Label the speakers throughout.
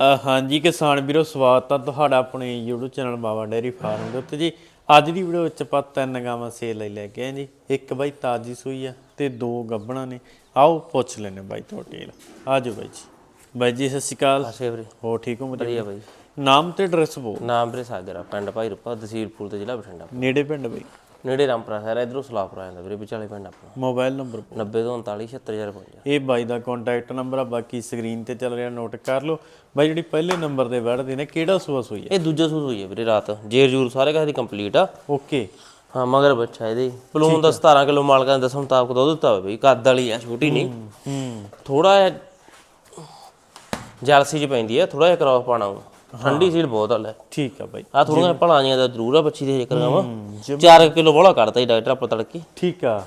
Speaker 1: ਹਾਂਜੀ ਕਿਸਾਨ ਵੀਰੋ ਸਵਾਗਤ ਆ ਤੁਹਾਡਾ ਆਪਣੇ YouTube channel Baba dairy farm ਦੇ ਉੱਤੇ ਜੀ। ਅੱਜ ਦੀ ਵੀਡੀਓ ਵਿੱਚ ਆਪਾਂ ਤਿੰਨ ਗਾਵਾਂ ਸੇਲ ਲਈ ਲੈ ਕੇ ਆਏ ਜੀ। ਇੱਕ ਬਾਈ ਤਾਜੀ ਸੂਈ ਆ ਤੇ ਦੋ ਗੱਬਣਾ ਨੇ। ਆਓ ਪੁੱਛ ਲੈਣੇ ਬਾਈ ਤੋਂ ਡਿਟੇਲ ਆਜੋ ਬਾਈ ਜੀ। ਬਾਈ ਜੀ ਸਤਿ ਸ਼੍ਰੀ ਅਕਾਲ।
Speaker 2: ਅੱਛਾ ਵੀਰੇ।
Speaker 1: ਹੋ ਠੀਕ ਹੋ ਵਧੀਆ
Speaker 2: ਵਧੀਆ ਬਾਈ।
Speaker 1: ਨਾਮ ਤੇ ਐਡਰੈਸ ਬੋ
Speaker 2: ਨਾਮ ਵੀਰੇ ਸਾਗਰਾ ਪਿੰਡ ਭਾਈ ਰੂਪਾ ਤਹਿਸੀਲ ਫੂਲ ਤੇ ਜ਼ਿਲ੍ਹਾ ਬਠਿੰਡਾ।
Speaker 1: ਨੇੜੇ ਪਿੰਡ ਬਾਈ?
Speaker 2: ਨੇੜੇ ਰਾਮਪੁਰਾ ਸ਼ਹਿਰ ਇਧਰੋਂ ਸਲਾਪੁਰ ਆ ਜਾਂਦਾ ਵੀਰੇ ਵਿਚਾਲੇ ਪਿੰਡ ਆਪਣਾ।
Speaker 1: ਮੋਬਾਈਲ ਨੰਬਰ
Speaker 2: 90 ਤੋਂ 39 76055
Speaker 1: ਇਹ ਬਾਈ ਦਾ ਕੰਟੈਕਟ ਨੰਬਰ ਆ ਬਾਕੀ ਸਕਰੀਨ ਤੇ ਚੱਲ ਰਿਹਾ ਨੋਟ ਕਰ ਲਓ। ਬਾਈ ਜਿਹੜੀ ਪਹਿਲੇ ਨੰਬਰ ਤੇ ਵੜਦੇ ਨੇ ਕਿਹੜਾ ਸੂਆ ਸੂਈ
Speaker 2: ਇਹ ਦੂਜਾ ਹੋਈ ਹੈ ਵੀਰੇ ਰਾਤ। ਜੇਰ ਜੂਰ ਸਾਰੇ ਕਾਹ ਦੀ ਕੰਪਲੀਟ ਆ।
Speaker 1: ਓਕੇ।
Speaker 2: ਹਾਂ ਮਗਰ ਬੱਚਾ ਇਹਦੇ। ਪਲੂਨ ਦਾ 17 ਕਿਲੋ ਮਾਲਕਾਂ ਦੇ ਦੱਸਣ ਮੁਤਾਬਕ ਦੁੱਧ ਦਿੱਤਾ ਬਈ ਕੱਦ ਵਾਲੀ ਆ ਛੋਟੀ ਨਹੀਂ।
Speaker 1: ਹੂੰ
Speaker 2: ਥੋੜਾ ਜਲਸੀ ਚ ਪੈਂਦੀ ਆ ਥੋੜਾ ਜਿਹਾ ਕਰਾਸ ਪਾਣਾ ਉਹ ਠੰਡੀ ਸੀਲ ਬਹੁਤ ਹਲ ਹੈ
Speaker 1: ਠੀਕ ਆ ਬਾਈ।
Speaker 2: ਆ ਥੋੜੀਆਂ ਭਲਾਈਆਂ ਦਾ ਜ਼ਰੂਰ ਆ ਬੱਚੀ ਦੇ ਜ਼ਿਕਰ ਵਾ 4 ਕਿਲੋ ਬੋਲਾ ਕੱਢਤਾ ਹੀ ਡਾਕਟਰ ਆਪਾਂ ਤੜਕੇ।
Speaker 1: ਠੀਕ ਆ।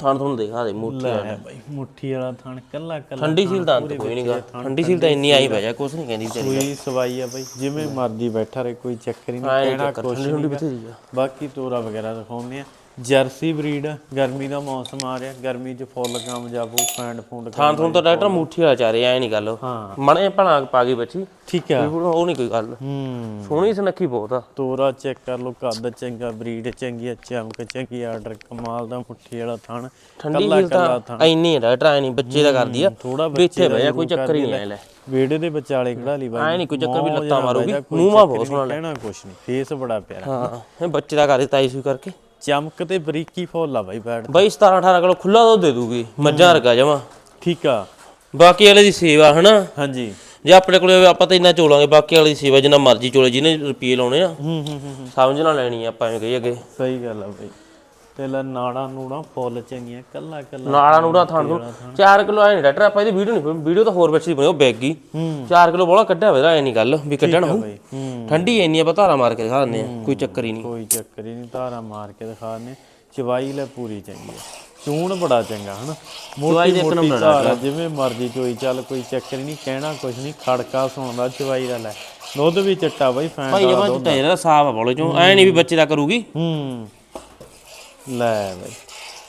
Speaker 2: ਥਾਣ ਤੁਹਾਨੂੰ ਦੇਖਾ ਦੇ ਮੂਠੀ
Speaker 1: ਲੈ ਬਾਈ ਮੁੱਠੀ ਵਾਲਾ ਥਣ ਕੱਲਾ ਕੱਲਾ
Speaker 2: ਠੰਡੀ ਸੀਲ ਅੰਤ ਕੋਈ ਨਹੀਂਗਾ ਠੰਡੀ ਸੀਲ ਤਾਂ ਇੰਨੀ ਆਈ ਪੈ ਜਾ ਕੁਛ ਨਹੀਂ ਕਹਿੰਦੀ ਤੇਰੀ
Speaker 1: ਕੋਈ ਸਵਾਈ ਆ ਬਾਈ ਜਿਵੇਂ ਮਰਜ਼ੀ ਬੈਠਾ ਰਹੇ ਕੋਈ ਚੱਕਰ ਨਹੀਂ ਕਹਿਣਾ ਕੁਛ
Speaker 2: ਆ।
Speaker 1: ਬਾਕੀ ਤੋਰਾ ਵਗੈਰਾ ਦਿਖਾਉਂਦੇ ਆ। ਜਰਸੀ ਬਰੀਡ ਗਰਮੀ ਦਾ ਮੌਸਮ ਆ ਰਿਹਾ ਗਰਮੀ 'ਚ ਫੁੱਲ ਕਾਮਯਾਬ ਹੋ ਫੈਂਡ ਫੂੰਡ
Speaker 2: ਥਾਂ ਥੋਂ ਤਾਂ ਡਾਕਟਰ ਮੂਠੀ ਵਾਲਾ ਚਾਰੇ ਐ ਨਹੀਂ ਗੱਲ।
Speaker 1: ਹਾਂ।
Speaker 2: ਮਣੇ ਭਲਾ ਪਾ ਗਈ ਬੱਚੀ।
Speaker 1: ਠੀਕ ਆ।
Speaker 2: ਉਹ ਨਹੀਂ ਕੋਈ ਗੱਲ।
Speaker 1: ਹੂੰ।
Speaker 2: ਸੋਹਣੀ ਸੁਨੱਖੀ ਬਹੁਤ ਆ।
Speaker 1: ਤੋਰਾ ਚੈੱਕ ਕਰ ਲਓ ਕੱਦ ਚੰਗਾ ਬਰੀਡ ਚੰਗੀ ਆ ਚਮਕ ਚੰਗੀ ਆਰਡਰ ਕਮਾਲ ਦਾ ਮੁੱਠੀ ਵਾਲਾ ਥਣ।
Speaker 2: ਠੰਡੀ
Speaker 1: ਕੱਲਾ
Speaker 2: ਤਾਂ ਐਨੀ ਡਾਕਟਰ ਐ ਨਹੀਂ ਬੱਚੇ ਦਾ ਕਰਦੀ ਆ।
Speaker 1: ਥੋੜਾ
Speaker 2: ਬਹਿ ਜਾ ਕੋਈ ਚੱਕਰ ਹੀ ਨਹੀਂ ਲੈ।
Speaker 1: ਵੇੜੇ ਦੇ ਵਿਚਾਲੇ ਖੜਾ ਲਈ ਬਾਈ।
Speaker 2: ਐ ਨਹੀਂ ਕੋਈ ਚੱਕਰ ਵੀ ਲੱਤਾਂ ਮਾਰੂਗੀ। ਮੂੰਹ ਬਹੁਤ ਸੋਹਣਾ
Speaker 1: ਕਹਿਣਾ ਕੁਛ ਨਹੀਂ ਫੇਸ ਬੜਾ ਪਿਆਰਾ।
Speaker 2: ਹਾਂ ਬੱਚੇ ਦਾ ਕਰਦੀ ਤਾਈ ਸੂਈ ਕਰਕੇ।
Speaker 1: ਚਮਕ ਤੇ ਬਰੀਕੀ ਫੁੱਲ ਆ ਬਾਈ ਬੈਡ
Speaker 2: ਬਾਈ 17 18 ਕਿਲੋ ਖੁੱਲਾ ਦੁੱਧ ਦੇ ਦੂਗੀ ਮੱਝਾਂ ਵਰਗਾ ਜਮਾ।
Speaker 1: ਠੀਕ ਆ।
Speaker 2: ਬਾਕੀ ਵਾਲੇ ਦੀ ਸੇਵਾ ਹਨਾ?
Speaker 1: ਹਾਂਜੀ।
Speaker 2: ਜੇ ਆਪਣੇ ਕੋਲੇ ਆਪਾਂ ਤਾਂ ਇੰਨਾ ਚੋਲਾਂਗੇ ਬਾਕੀ ਵਾਲੀ ਦੀ ਸੇਵਾ ਜਿੰਨਾ ਮਰਜ਼ੀ ਚੋਲੇ ਜਿਹਨੇ ਰੁਪਏ ਲਾਉਣੇ ਆ।
Speaker 1: ਹੂੰ ਹੂੰ ਹੂੰ।
Speaker 2: ਸਮਝ ਨਾ ਲੈਣੀ ਆ ਆਪਾਂ ਐਵੇਂ ਕਹੀ ਅੱਗੇ।
Speaker 1: ਸਹੀ ਗੱਲ ਆ ਬਾਈ। ਤੇ ਲੈ ਨਾੜਾ ਨੂੜਾ ਫੁੱਲ ਚੰਗੀਆਂ ਕੱਲਾ ਕੱਲਾ
Speaker 2: ਨਾਲਾ ਨੂੜਾ ਥਾਣ ਤੋਂ 4 ਕਿਲੋ ਐ ਨਹੀਂ ਡਾਕਟਰ ਆਪਾਂ ਇਹਦੀ ਵੀਡੀਓ ਨਹੀਂ ਵੀਡੀਓ ਤਾਂ ਹੋਰ ਬੱਚੀ ਦੀ ਬਣੀ ਉਹ ਬੈਗ ਗਈ 4 ਕਿਲੋ ਬੋਲਾ ਕੱਢਿਆ ਹੋਇਆ ਐ ਨਹੀਂ ਗੱਲ ਵੀ ਕੱਢਣਾ
Speaker 1: ਹੂੰ।
Speaker 2: ਠੰਡੀ ਐਨੀ ਆ ਧਾਰਾ ਮਾਰ ਕੇ ਦਿਖਾ ਦਿੰਦੇ ਆ ਕੋਈ ਚੱਕਰ ਹੀ ਨਹੀਂ
Speaker 1: ਕੋਈ ਚੱਕਰ ਹੀ ਨਹੀਂ ਧਾਰਾ ਮਾਰ ਕੇ ਦਿਖਾਣੇ ਚਵਾਈ ਲੈ ਪੂਰੀ ਚੰਗੀ ਆ। ਚੂਣ ਬੜਾ ਚੰਗਾ ਹਨਾ? ਮੋਟੀ
Speaker 2: ਦੇ
Speaker 1: ਮੋਟੀ ਧਾਰ ਜਿਵੇਂ ਮਰਜ਼ੀ ਚੋਈ ਚੱਲ ਕੋਈ ਚੱਕਰ ਨਹੀਂ ਕਹਿਣਾ ਕੁਛ ਨਹੀਂ ਖੜਕਾ ਸੁਣਦਾ ਚਵਾਈ ਦਾ ਲੈ। ਦੁੱਧ ਵੀ ਚਿੱਟਾ ਬਾਈ ਫੈਨ
Speaker 2: ਭਾਈ ਜਮਾ ਚੁੱਟਾ ਇਹਦਾ ਸਾਫ਼ ਆ ਬੋਲੇ ਚੋਂ ਐ ਨਹੀਂ ਵੀ ਬੱਚੇ ਦਾ ਕਰੂਗੀ।
Speaker 1: ਹੂੰ। ਲੈ ਬਾਈ।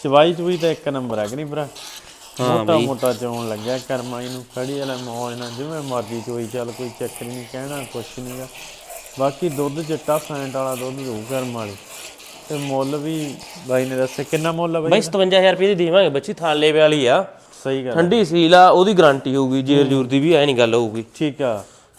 Speaker 1: ਚਵਾਈ ਚੁਈ ਤਾਂ ਇੱਕ ਨੰਬਰ ਹੈ ਕਿ ਨਹੀਂ ਭਰਾ? ਮੋਟਾ ਮੋਟਾ ਚੋਣ ਲੱਗਿਆ ਕਰਮਾਈ ਨੂੰ ਖੜੀ ਵਾਲਾ ਮੌਜ ਨਾਲ ਜਿਵੇਂ ਮਰਜ਼ੀ ਚੋਈ ਚੱਲ ਕੋਈ ਚੱਕਰ ਨਹੀਂ ਕਹਿਣਾ ਕੁਛ ਨਹੀਂਗਾ ਬਾਕੀ ਦੁੱਧ ਚਿੱਟਾ ਫੈਂਟ ਵਾਲਾ ਦੁੱਧ ਦਊ ਕਰਮ ਵਾਲੀ। ਤੇ ਮੁੱਲ ਵੀ ਬਾਈ ਨੇ ਦੱਸਿਆ ਕਿੰਨਾ ਮੁੱਲ ਆ ਬਾਈ
Speaker 2: ਬਾਈ 57000 ਰੁਪਏ ਦੀ ਦੇਵਾਂਗੇ ਬੱਚੀ ਥਾਂ ਲੇਵੇ ਵਾਲੀ ਆ।
Speaker 1: ਸਹੀ ਗੱਲ
Speaker 2: ਠੰਡੀ ਸੀਲ ਆ ਉਹਦੀ ਗਾਰੰਟੀ ਹੋਊਗੀ ਜੇਰ ਜੂਰ ਦੀ ਵੀ ਐ ਨਹੀਂ ਗੱਲ ਹੋਊਗੀ।
Speaker 1: ਠੀਕ ਆ।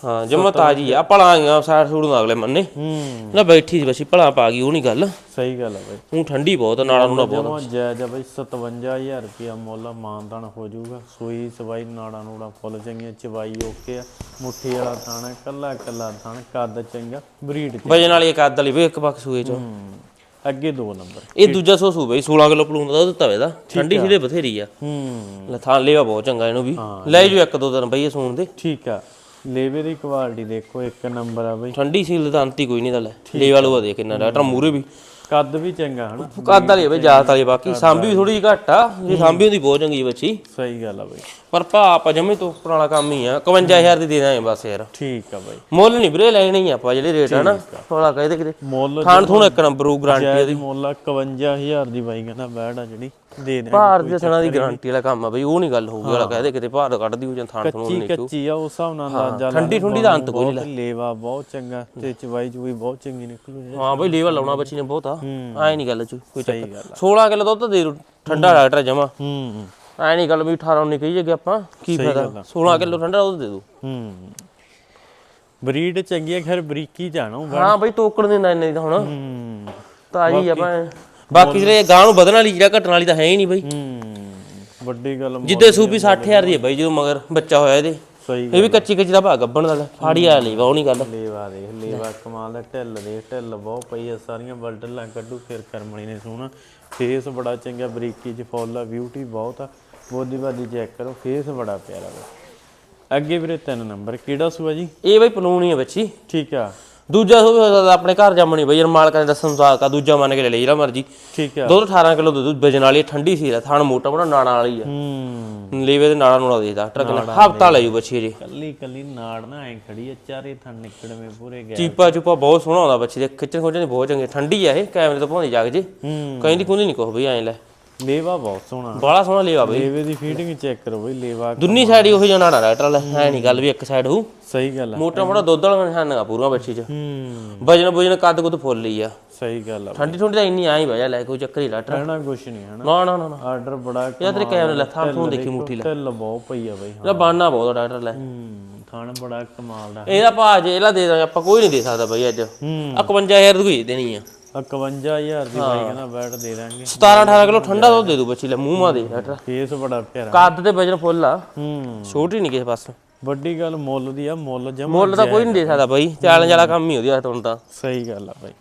Speaker 2: ਹਾਂ ਜਮਾ ਤਾਜੀ ਆ ਭਲਾਂਗਾ ਸਾਰ ਸੂੜ ਨੂੰ ਅਗਲੇ ਮੰਨੇ।
Speaker 1: ਹੂੰ।
Speaker 2: ਨਾ ਬੈਠੀ ਸੀ ਬੱਚੀ ਭਲਾ ਪਾ ਗਈ ਉਹ ਨਹੀਂ ਗੱਲ।
Speaker 1: ਸਹੀ ਗੱਲ ਆ ਬਾਈ।
Speaker 2: ਉਹ ਠੰਡੀ ਬਹੁਤ ਨਾਲਾ ਨੂਲਾ ਬਹੁਤ
Speaker 1: ਜਮਾ ਜਾਇਜ਼ ਆ ਬਾਈ 57000 ਰੁਪਿਆ ਮੁੱਲ ਮਾਨਦਾਨ ਹੋ ਜਾਊਗਾ। ਸੂਈ ਸਵਾਈ ਨਾੜਾ ਨੂੜਾ ਫੁੱਲ ਚੰਗੀਆਂ ਚਵਾਈ ਓਕੇ ਆ। ਮੁੱਠੀ ਵਾਲਾ ਥਾਣਾ ਕੱਲਾ ਕੱਲਾ ਥਾਣ ਕੱਦ ਚੰਗਾ ਬਰੀਡ
Speaker 2: ਵਜਨ ਵਾਲੀ ਅੱਧ ਵਾਲੀ ਵੀ ਇੱਕ ਪੱਖ ਸੂਏ ਚੋਂ।
Speaker 1: ਹੂੰ। ਅੱਗੇ ਦੋ ਨੰਬਰ।
Speaker 2: ਇਹ ਦੂਜਾ ਸੋ ਸੂ ਬਈ 16 ਕਿਲੋ ਪਲੂਨ ਦਾ ਦਿੱਤਾ ਵੇ ਦਾ। ਠੰਡੀ ਸੀਲੇ ਬਥੇਰੀ ਆ।
Speaker 1: ਹੂੰ।
Speaker 2: ਲੈ ਥਾਂ ਲੇਵਾ ਬਹੁਤ ਚੰਗਾ ਇਹਨੂੰ ਵੀ। ਲੈ ਜੋ ਇੱਕ ਦੋ ਦਿਨ ਬਈ ਇਹ ਸੂਣ ਦੇ।
Speaker 1: ਠੀਕ ਆ। ਲੇਵੇ ਦੀ ਕੁਆਲਿਟੀ ਦੇਖੋ ਇੱਕ ਨੰਬਰ ਆ ਬਾਈ।
Speaker 2: ਠੰਡੀ ਸੀਲ ਦਾ ਅੰਤ ਹੀ ਕੋਈ ਨਹੀਂ ਤਾਂ ਲੈ ਲੇਵਾ ਲੂਆ ਦੇਖ ਕਿੰਨਾ ਡਾਕਟਰ ਮੂਰੇ ਵੀ।
Speaker 1: ਕੱਦ ਵੀ ਚੰਗਾ ਹਨਾ?
Speaker 2: ਕੱਦ ਵਾਲੀ ਆ ਬਈ ਜਾਤ ਵਾਲੀ ਬਾਕੀ। ਸਾਂਭੀ ਵੀ ਥੋੜੀ ਘੱਟ ਆ ਜੇ ਸਾਂਭੀ ਹੁੰਦੀ ਬਹੁਤ ਚੰਗੀ ਬੱਚੀ।
Speaker 1: ਸਹੀ ਗੱਲ ਆ ਬਾਈ।
Speaker 2: ਪਰ ਭਾ ਆਪਾਂ ਜਮੇ ਤੋਂ ਪੁਰਾਣਾ ਕੰਮ ਹੀ ਆ 51000 ਦੀ ਦੇ ਦਾਂਗੇ ਬਸ ਯਾਰ।
Speaker 1: ਠੀਕ ਆ ਬਾਈ।
Speaker 2: ਮੁੱਲ ਨਹੀਂ ਵੀਰੇ ਲੈਣੇ ਹੀ ਆਪਾਂ ਜਿਹੜੇ ਰੇਟ ਆ ਨਾ। ਥੋੜਾ ਕਹਿੰਦੇ ਕਿਤੇ।
Speaker 1: ਮੁੱਲ
Speaker 2: ਖਾਣ ਥੋੜਾ ਇੱਕ ਨੰਬਰ ਉਹ ਗਾਰੰਟੀ
Speaker 1: ਜਾਇਜ਼ ਮੁੱਲ ਆ 51000 ਦੀ ਬਾਈ ਕਹਿੰਦਾ ਆ ਜਿਹੜੀ। ਦੇ ਦੇ
Speaker 2: ਭਾਰ ਦੇ ਥਣਾ ਦੀ ਗਾਰੰਟੀ ਵਾਲਾ ਕੰਮ ਆ ਬਈ ਉਹ ਨਹੀਂ ਗੱਲ ਹੋਊਗੀ ਵਾਲਾ ਕਹਦੇ ਕਿਤੇ ਭਾਰ ਕੱਢਦੀ ਹੋ ਜਾਂ ਥਾਣ ਥਣੋਂ
Speaker 1: ਕੱਚੀ
Speaker 2: ਨਿਕਲੂ
Speaker 1: ਕੱਚੀ ਆ ਉਸ ਹਿਸਾਬ ਨਾਲ ਅੰਦਾਜ਼ਾ
Speaker 2: ਠੰਡੀ ਠੁੰਡੀ ਦਾ ਅੰਤ ਕੋਈ
Speaker 1: ਬਹੁਤ ਲੇਵਾ ਬਹੁਤ ਚੰਗਾ ਤੇ ਚਵਾਈ ਚੂਈ ਬਹੁਤ ਚੰਗੀ ਨਿਕਲੂ
Speaker 2: ਹਾਂ ਬਈ ਲੇਵਲ ਲਾਉਣਾ ਬੱਚੀ ਨੇ ਬਹੁਤ ਆ। ਐ ਨਹੀਂ ਗੱਲ ਚ ਕੋਈ ਚੱਕਰ।
Speaker 1: ਗੱਲ
Speaker 2: 16 ਕਿਲੋ ਦੁੱਧ ਦੇ ਦੂ, ਠੰਡਾ ਡਾਕਟਰ ਜਮਾ।
Speaker 1: ਹੂੰ।
Speaker 2: ਐ ਨਹੀਂ ਗੱਲ ਵੀ 18 19 ਕਹੀ ਜਗੇ ਆਪਾਂ ਕੀ ਫਾਇਦਾ? 16 ਕਿਲੋ ਠੰਡਾ ਦੁੱਧ ਦੇ ਦੂ
Speaker 1: ਹੂੰ। ਬਰੀਡ ਚੰਗੀ ਆ ਖੈਰ ਬਰੀਕੀ ਜਾਣਾ
Speaker 2: ਹਾਂ ਬਈ ਤੋਕੜ ਦਿੰਦਾ ਇੰਨੇ ਦੀ ਤਾਂ ਹੁਣ।
Speaker 1: ਹੂੰ।
Speaker 2: ਤਾਜੀ ਆਪਾਂ ਬਾਕੀ ਜਿਹੜੇ ਗਾਂ ਨੂੰ ਵਧਣ ਵਾਲੀ ਜਿਹੜਾ ਘਟਣ ਵਾਲੀ ਤਾਂ ਹੈ ਹੀ ਨਹੀਂ ਬਈ।
Speaker 1: ਹੂੰ ਵੱਡੀ ਗੱਲ
Speaker 2: ਜਿੱਦੇ ਸੂਪੀ 60000 ਦੀ ਹੈ ਬਈ ਜਦੋਂ ਮਗਰ ਬੱਚਾ ਹੋਇਆ ਇਹਦੇ।
Speaker 1: ਸਹੀ
Speaker 2: ਇਹ ਵੀ ਕੱਚੀ ਕੱਚੀ ਦਾ ਭਾਗ ਗੱਬਣ ਦਾ। ਫਾੜੀ ਆ ਲਈ ਉਹ ਨਹੀਂ ਗੱਲ
Speaker 1: ਲੇਵਾ ਦੇਖ ਲੇਵਾ ਕਮਾਲ ਦਾ ਢਿੱਲ ਦੇ ਢਿੱਲ ਬਹੁਤ ਪਈ ਆ ਸਾਰੀਆਂ ਬਲਡਲਾਂ ਕੱਢੂ ਫਿਰ ਕਰਮਣੀ ਨੇ ਸੋਹਣਾ ਫੇਸ ਬੜਾ ਚੰਗਾ ਬਰੀਕੀ ਚ ਫੁੱਲ ਆ ਬਿਊਟੀ ਬਹੁਤ ਆ। ਬੋਦੀ ਬਾਦੀ ਚੈੱਕ ਕਰੋ ਫੇਸ ਬੜਾ ਪਿਆਰਾ ਵਾ। ਅੱਗੇ ਵੀਰੇ ਤਿੰਨ ਨੰਬਰ ਕਿਹੜਾ ਸੂਆ ਜੀ?
Speaker 2: ਇਹ ਬਈ ਪਲੂਣੀ ਹੈ ਬੱਚੀ।
Speaker 1: ਠੀਕ ਆ।
Speaker 2: ਦੂਜਾ ਸੋ ਆਪਣੇ ਘਰ ਜੰਮਣੀ ਬਈ ਯਾਰ ਮਾਲਕਾਂ ਨੇ ਦੱਸਣ ਦਾ ਕਾ ਦੂਜਾ ਮੰਨ ਕੇ ਲੈ ਲਈ ਜਿਹੜਾ ਮਰਜ਼ੀ।
Speaker 1: ਠੀਕ ਆ।
Speaker 2: ਦੁੱਧ 18 ਕਿਲੋ ਦੁੱਧ ਵਜਨ ਵਾਲੀ ਹੈ, ਠੰਡੀ ਸੀ ਥਾਣ ਮੋਟਾ ਮੋਟਾ ਨਾੜਾਂ ਵਾਲੀ ਆ।
Speaker 1: ਹੂੰ।
Speaker 2: ਲੇਵੇ ਦੇ ਨਾੜਾਂ ਨੂੜਾ ਦੇਦਾ ਟਰੱਕ ਨੇ ਹਫਤਾ ਲੈ ਜੂ ਬੱਚੀ ਜੀ
Speaker 1: ਕੱਲੀ ਕੱਲੀ ਨਾੜ ਨਾ ਐ ਖੜੀ ਆ ਚਾਰੇ ਥਣ ਨਿਕੜਵੇਂ ਪੂਰੇ ਗਏ
Speaker 2: ਚੀਪਾ ਚੂਪਾ ਬਹੁਤ ਸੋਹਣਾ ਆਉਂਦਾ ਬੱਚੀ ਦੇ ਖਿੱਚਣ ਖੋਚਣ ਬਹੁਤ ਚੰਗੀ ਠੰਡੀ ਆ ਇਹ ਕੈਮਰੇ ਤੋਂ ਭਾਉਂਦੀ ਜਾਗ ਜੇ
Speaker 1: ਹੂੰ।
Speaker 2: ਕਹਿੰਦੀ ਕੁੰਦੀ ਨਹੀਂ ਕੁਛ ਬਈ ਐਂ ਲੈ।
Speaker 1: ਲੇਵਾ ਬਹੁਤ ਸੋਹਣਾ।
Speaker 2: ਬੜਾ ਸੋਹਣਾ ਲੇਵਾ ਬਈ।
Speaker 1: ਲੇਵੇ ਦੀ ਫੀਡਿੰਗ ਚੈੱਕ ਕਰੋ ਬਈ ਲੇਵਾ
Speaker 2: ਦੁੰਨੀ ਸਾਈਡ ਹੀ ਉਹੀ ਜਾਣਾ ਟਰੈਕਟਰ ਲੈ ਐ ਨਹੀਂ ਗੱਲ ਵੀ ਇੱਕ ਸਾਈਡ ਹੋਊ।
Speaker 1: ਸਹੀ ਗੱਲ ਆ।
Speaker 2: ਮੋਟਾ ਮੋਟਾ ਦੁੱਧ ਵਾਲਾ ਨਿਸ਼ਾਨਾ ਪੂਰਾ ਬੱਚੀ ਚ।
Speaker 1: ਹੂੰ।
Speaker 2: ਵਜਨ ਵਜਨ ਕੱਦ ਕੁੱਦ ਫੁੱਲ ਹੀ ਆ।
Speaker 1: ਸਹੀ ਗੱਲ ਆ
Speaker 2: ਠੰਡੀ ਠੰਡੀ ਤਾਂ ਇੰਨੀ ਆ ਹੀ ਵਜਾ ਲੈ ਕੋਈ ਚੱਕਰ ਹੀ ਟਰੈਕਟਰ
Speaker 1: ਕਹਿਣਾ ਕੁਛ ਨਹੀਂ ਹਨਾ
Speaker 2: ਨਾ? ਨਾ ਨਾ ਨਾ
Speaker 1: ਆਰਡਰ ਬੜਾ
Speaker 2: ਇਹ ਤੇਰੇ ਕੈਮਰੇ ਲੈ ਥਾਂ ਥੂੰ ਦੇਖੀ ਮੁੱਠੀ ਲੈ।
Speaker 1: ਢਿੱਲ ਬਹੁਤ ਪਈ ਆ ਬਈ ਹਾਂ।
Speaker 2: ਇਹਦਾ ਬਾਨਾ ਬਹੁਤ ਟਰੈਕਟਰ ਲੈ
Speaker 1: ਹੂੰ ਥਾਣ ਬੜਾ ਕਮਾਲ ਦਾ
Speaker 2: ਇਹਦਾ ਭਾਅ ਜੇ ਇਹਦਾ ਦੇ ਦਾਂਗੇ ਆਪਾਂ ਕੋਈ ਨਹੀਂ ਦੇ ਸਕਦਾ ਬਈ ਅੱਜ।
Speaker 1: ਹੂੰ।
Speaker 2: 51000 ਦੀ ਕੋਈ ਦੇਣੀ ਆ।
Speaker 1: 51000 ਦੀ ਬਾਈ ਕਹਿੰਦਾ ਬੈਟ ਦੇ ਦਾਂਗੇ।
Speaker 2: 17 18 ਕਿਲੋ ਠੰਡਾ ਦੁੱਧ ਦੇ ਦੂ ਬੱਚੀ ਲੈ ਮੂੰਹ ਮਾ ਦੇ ਟਰੈਕਟਰ
Speaker 1: ਫੇਸ ਬੜਾ ਪਿਆਰਾ।
Speaker 2: ਕੱਦ ਤੇ ਵਜਨ ਫੁੱਲ ਆ।
Speaker 1: ਹੂੰ।
Speaker 2: ਛੋਟੀ ਨਹੀਂ ਕਿਸੇ ਪਾਸੋਂ।
Speaker 1: ਵੱਡੀ ਗੱਲ ਮੁੱਲ ਦੀ ਆ ਮੁੱਲ ਜਮਾ
Speaker 2: ਮੁੱਲ ਤਾਂ ਕੋਈ ਨਹੀਂ ਦੇ ਸਕਦਾ ਬਈ। ਚੈਲੰਜ ਵਾਲਾ ਕੰਮ ਹੀ ਉਹਦੀ ਹੁਣ ਤਾਂ।
Speaker 1: ਸਹੀ ਗੱਲ ਆ ਬਾਈ।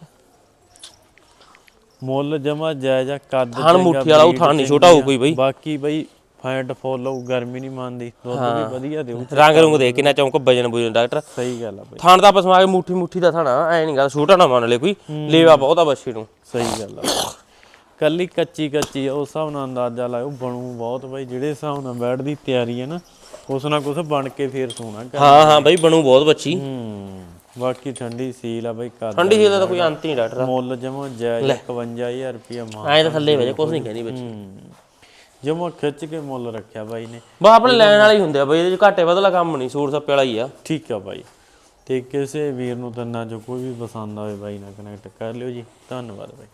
Speaker 1: ਮੁੱਲ ਜਮਾ ਜਾਇਜ਼ ਆ ਕੱਦ
Speaker 2: ਥਣ
Speaker 1: ਚੰਗਾ,
Speaker 2: ਮੁੱਠੀ ਵਾਲਾ ਉਹ
Speaker 1: breed
Speaker 2: ਥਣ ਨਹੀਂ ਛੋਟਾ ਹੋਊ ਕੋਈ ਬਈ।
Speaker 1: ਬਾਕੀ ਬਈ ਫੈਟ ਫੁੱਲ ਗਰਮੀ ਨਹੀਂ ਮੰਨਦੀ ਦੁੱਧ ਵੀ ਵਧੀਆ ਦੇਊ
Speaker 2: ਰੰਗ ਰੁੰਗ ਦੇਖ ਕਿੰਨਾ ਚੌਂਕ ਵਜਨ ਬੁਜਨ ਡਾਕਟਰ।
Speaker 1: ਸਹੀ ਗੱਲ ਆ ਬਾਈ।
Speaker 2: ਥਣ ਦਾ ਪਸਮਾ ਕੇ ਮੁੱਠੀ ਮੁੱਠੀ ਦਾ ਥਣਾ ਐ ਨਹੀਂ ਗੱਲ ਛੋਟਾ ਨਾ ਮੰਨ ਲੈ ਕੋਈ ਲੇਵਾ ਬਹੁਤ ਬੱਚੀ ਨੂੰ।
Speaker 1: ਸਹੀ ਗੱਲ ਆ। ਕੱਲੀ ਕੱਚੀ ਕੱਚੀ ਉਸ ਹਿਸਾਬ ਨਾਲ ਅੰਦਾਜ਼ਾ ਲਾਓ ਬਣੂ ਬਹੁਤ ਬਾਈ ਜਿਹੜੇ ਹਿਸਾਬ ਨਾਲ ਬੈਠ ਦੀ ਤਿਆਰੀ ਹੈ ਨਾ ਕੁਛ ਨਾ ਕੁਛ ਬਣ ਕੇ ਫੇਰ ਸੋਣਾ
Speaker 2: ਹਾਂ ਹਾਂ ਬਈ ਬਣੂ ਬਹੁਤ ਬੱਚੀ।
Speaker 1: ਹੂੰ ਬਾਕੀ ਠੰਡੀ ਸੀਲ ਆ ਬਾਈ ਕੱਦ
Speaker 2: ਠੰਡੀ ਸੀ ਤਾਂ ਕੋਈ ਅੰਤ ਨਹੀਂ ਡਾਕਟਰ।
Speaker 1: ਮੁੱਲ ਜਮਾ ਜਾਇਜ਼ 51000 ਰੁਪਿਆ ਮਾਂ
Speaker 2: ਐ ਤਾਂ ਥੱਲੇ ਵਜੇ ਕੁਝ ਨਹੀਂ ਕਹਿੰਦੀ ਬੱਚੀ।
Speaker 1: ਜਮਾ ਖਿੱਚ ਕੇ ਮੁੱਲ ਰੱਖਿਆ ਬਾਈ ਨੇ।
Speaker 2: ਬਾ ਆਪਣੇ ਲੈਣ ਵਾਲੇ ਹੀ ਹੁੰਦੇ ਆ ਬਈ ਇਹਦੇ ਚ ਘਾਟੇ ਬਦਲਾ ਕੰਮ ਨਹੀਂ ਸੂਰ ਸੱਪੇ ਵਾਲਾ ਹੀ ਆ।
Speaker 1: ਠੀਕ ਆ ਬਾਈ। ਤੇ ਕਿਸੇ ਵੀਰ ਨੂੰ ਤੰਨਾ ਜੋ ਕੋਈ ਵੀ ਪਸੰਦ ਆਵੇ ਬਾਈ ਨਾਲ ਕਨੈਕਟ ਕਰ ਲਿਓ ਜੀ। ਧੰਨਵਾਦ ਬਾਈ।